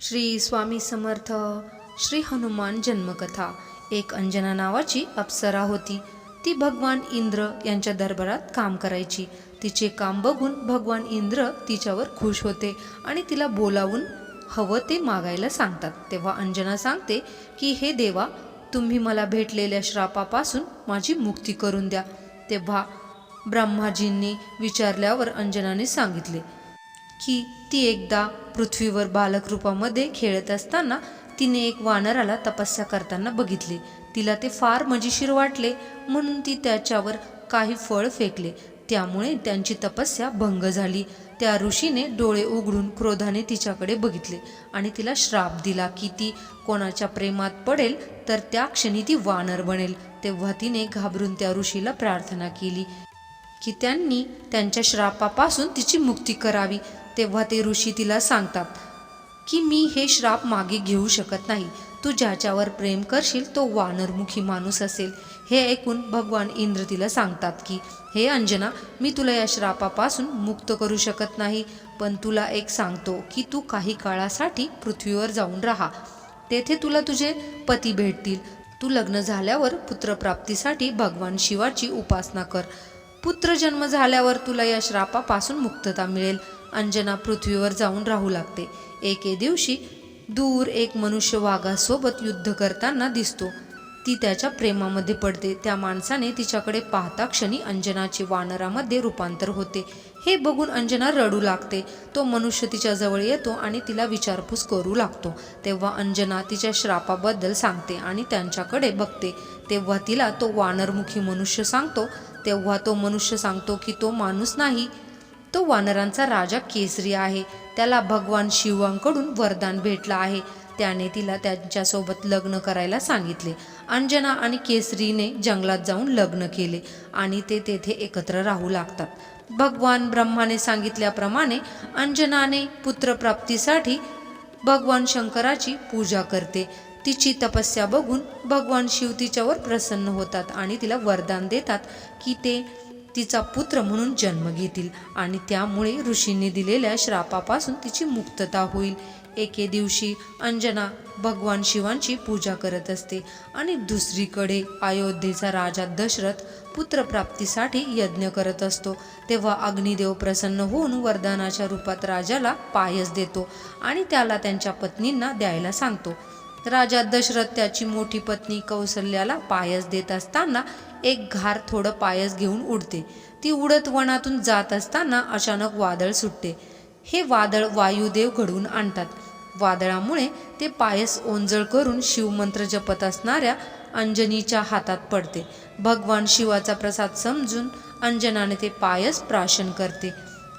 श्री स्वामी समर्थ श्री हनुमान जन्मकथा. एक अंजना नावाची अप्सरा होती. ती भगवान इंद्र यांच्या दरबारात काम करायची. तिचे काम बघून भगवान इंद्र तिच्यावर खुश होते आणि तिला बोलावून हवं ते मागायला सांगतात. तेव्हा अंजना सांगते की हे देवा तुम्ही मला भेटलेल्या श्रापापासून माझी मुक्ती करून द्या. तेव्हा ब्रह्माजींनी विचारल्यावर अंजनाने सांगितले की ती एकदा पृथ्वीवर बालक रूपामध्ये खेळत असताना तिने एक वानराला तपस्या करताना बघितले. तिला ते फार मजेशीर वाटले म्हणून ती त्याच्यावर काही फळ फेकले. त्यामुळे त्यांची तपस्या भंग झाली. त्या ऋषीने डोळे उघडून क्रोधाने तिच्याकडे बघितले आणि तिला श्राप दिला की ती कोणाच्या प्रेमात पडेल तर त्या क्षणी ती वानर बनेल. तेव्हा तिने घाबरून त्या ऋषीला प्रार्थना केली की त्यांनी त्यांच्या श्रापापासून तिची मुक्ती करावी. तेव्हा ते ऋषी तिला सांगतात की मी हे श्राप मागे घेऊ शकत नाही. तू ज्याच्यावर प्रेम करशील तो वानरमुखी माणूस असेल. हे ऐकून भगवान इंद्र तिला सांगतात की हे अंजना मी तुला या श्रापापासून मुक्त करू शकत नाही पण तुला एक सांगतो की तू काही काळासाठी पृथ्वीवर जाऊन राहा. तेथे तुला तुझे पती भेटतील. तू लग्न झाल्यावर पुत्रप्राप्तीसाठी भगवान शिवाची उपासना कर. पुत्र जन्म झाल्यावर तुला या श्रापापासून मुक्तता मिळेल. अंजना पृथ्वीवर जाऊन राहू लागते. एके दिवशी दूर एक मनुष्य वाघासोबत युद्ध करताना दिसतो. ती त्याच्या प्रेमामध्ये पडते. त्या माणसाने तिच्याकडे पाहता क्षणी अंजनाचे वानरामध्ये रूपांतर होते. हे बघून अंजना रडू लागते. तो मनुष्य तिच्याजवळ येतो आणि तिला विचारपूस करू लागतो. तेव्हा अंजना तिच्या श्रापाबद्दल सांगते आणि त्यांच्याकडे बघते. तेव्हा तिला तो वानरमुखी मनुष्य सांगतो. तेव्हा तो मनुष्य सांगतो की तो माणूस नाही तो वानरांचा राजा केसरी आहे. त्याला भगवान शिवांकडून वरदान भेटलं आहे. त्याने तिला त्यांच्यासोबत लग्न करायला सांगितले. अंजना आणि केसरीने जंगलात जाऊन लग्न केले आणि ते तेथे एकत्र राहू लागतात. भगवान ब्रह्माने सांगितल्याप्रमाणे अंजनाने पुत्रप्राप्तीसाठी भगवान शंकराची पूजा करते. तिची तपस्या बघून भगवान शिव तिच्यावर प्रसन्न होतात आणि तिला वरदान देतात की ते तिचा पुत्र म्हणून जन्म घेतील आणि त्यामुळे ऋषींनी दिलेल्या श्रापापासून तिची मुक्तता होईल. एके दिवशी अंजना भगवान शिवांची पूजा करत असते आणि दुसरीकडे अयोध्येचा राजा दशरथ पुत्रप्राप्तीसाठी यज्ञ करत असतो. तेव्हा अग्निदेव प्रसन्न होऊन वरदानाच्या रूपात राजाला पायस देतो आणि त्याला त्यांच्या पत्नींना द्यायला सांगतो. राजा दशरथ त्याची मोठी पत्नी कौसल्याला पायस देत असताना एक घार थोडं पायस घेऊन उडते. ती उडत वनातून जात असताना अचानक वादळ सुटते. हे वादळ वायुदेव घडवून आणतात. वादळामुळे ते पायस ओंजळ करून शिवमंत्र जपत असणाऱ्या अंजनीच्या हातात पडते. भगवान शिवाचा प्रसाद समजून अंजनाने ते पायस प्राशन करते.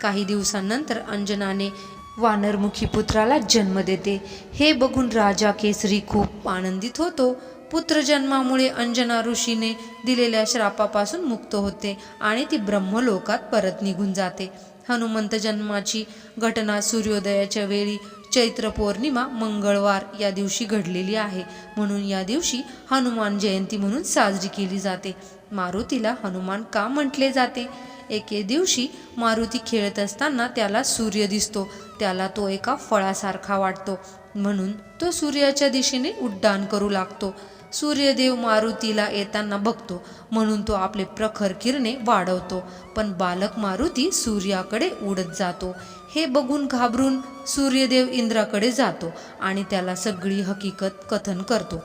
काही दिवसांनंतर अंजनाने वानरमुखी पुत्राला जन्म देते. हे बघून राजा केसरी खूप आनंदित होतो. पुत्रजन्मामुळे अंजना ऋषीने दिलेल्या श्रापापासून मुक्त होते आणि ती ब्रह्मलोकात परत निघून जाते. हनुमंत जन्माची घटना सूर्योदयाच्या वेळी चैत्र पौर्णिमा मंगळवार या दिवशी घडलेली आहे. म्हणून या दिवशी हनुमान जयंती म्हणून साजरी केली जाते. मारुतीला हनुमान का म्हटले जाते? एके दिवशी मारुती खेळत असताना त्याला सूर्य दिसतो. त्याला तो एका फळासारखा वाटतो. म्हणून तो सूर्याच्या दिशेने उड्डाण करू लागतो. सूर्यदेव मारुतीला येताना बघतो. म्हणून तो आपले प्रखर किरणे वाढवतो. पण बालक मारुती सूर्याकडे उडत जातो. हे बघून घाबरून सूर्यदेव इंद्राकडे जातो आणि त्याला सगळी हकीकत कथन करतो.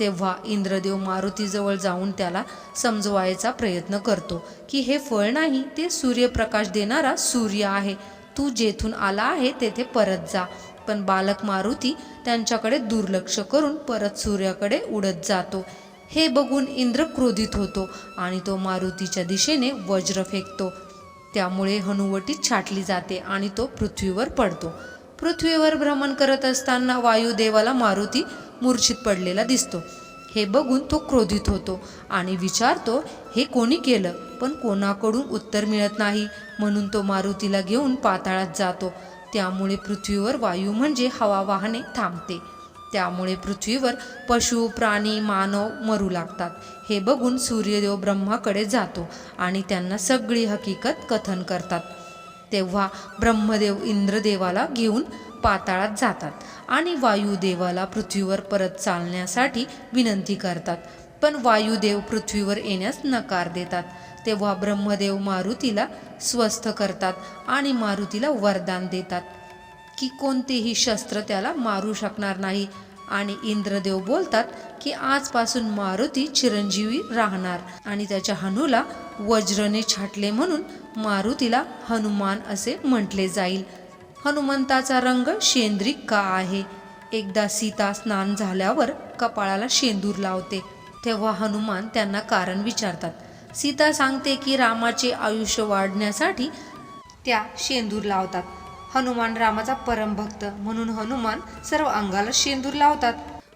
तेव्हा इंद्रदेव मारुतीजवळ जाऊन त्याला समजवायचा प्रयत्न करतो की हे फळ नाही ते सूर्यप्रकाश देणारा सूर्य आहे. तू जेथून आला आहे तेथे परत जा. पण बालक मारुती त्यांच्याकडे दुर्लक्ष करून परत सूर्याकडे उडत जातो. हे बघून इंद्र क्रोधित होतो आणि तो मारुतीच्या दिशेने वज्र फेकतो. त्यामुळे हनुवटी छाटली जाते आणि तो पृथ्वीवर पडतो. पृथ्वीवर भ्रमण करत असताना वायुदेवाला मारुती मूर्छित पडलेला दिसतो. हे बघून तो क्रोधित होतो आणि विचारतो हे कोणी केलं? पण कोणाकडून उत्तर मिळत नाही. म्हणून तो मारुतीला घेऊन पाताळात जातो. त्यामुळे पृथ्वीवर वायू म्हणजे हवा वाहने थांबते. त्यामुळे पृथ्वीवर पशु प्राणी मानव मरू लागतात. हे बघून सूर्यदेव ब्रह्माकडे जातो आणि त्यांना सगळी हकीकत कथन करतात. तेव्हा ब्रह्मदेव इंद्रदेवाला घेऊन पाताळात जातात आणि वायुदेवाला पृथ्वीवर परत चालण्यासाठी विनंती करतात. पण वायुदेव पृथ्वीवर येण्यास नकार देतात. तेव्हा ब्रह्मदेव मारुतीला स्वस्थ करतात आणि मारुतीला वरदान देतात. की कोणतेही शस्त्र त्याला मारू शकणार नाही. आणि इंद्रदेव बोलतात की आजपासून मारुती चिरंजीवी राहणार. आणि त्याच्या हनूला वज्रने छाटले म्हणून मारुतीला हनुमान असे म्हटले जाईल. हनुमंताचा रंग शेंद्रिक का आहे? एकदा सीता स्नान झाल्यावर कपाळाला शेंदूर लावते. तेव्हा हनुमान त्यांना कारण विचारतात. सीता सांगते की रामाचे आयुष्य वाढण्यासाठी त्या शेंदूर लावतात. हनुमान रामाचा परमभक्त म्हणून हनुमान सर्व अंगाला शेंदूर लावतात.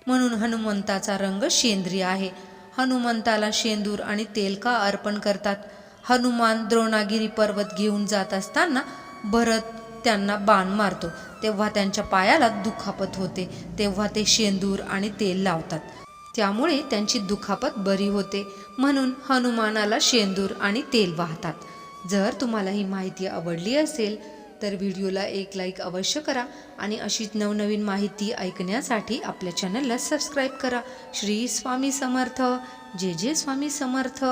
म्हणून हनुमंताचा रंग शेंद्री आहे. हनुमंताला शेंदूर आणि तेल का अर्पण करतात? हनुमान द्रोणागिरी पर्वत घेऊन जात असताना भरत त्यांना बाण मारतो. तेव्हा त्यांच्या पायाला दुखापत होते. तेव्हा ते शेंदूर आणि तेल लावतात. त्यामुळे त्यांची दुखापत बरी होते. म्हणून हनुमानाला शेंदूर आणि तेल वाहतात. जर तुम्हाला ही माहिती आवडली असेल तर व्हिडिओला एक लाईक अवश्य करा आणि अशीच नवनवीन माहिती ऐकण्यासाठी आपल्या चॅनलला सबस्क्राईब करा. श्री स्वामी समर्थ. जे जे स्वामी समर्थ.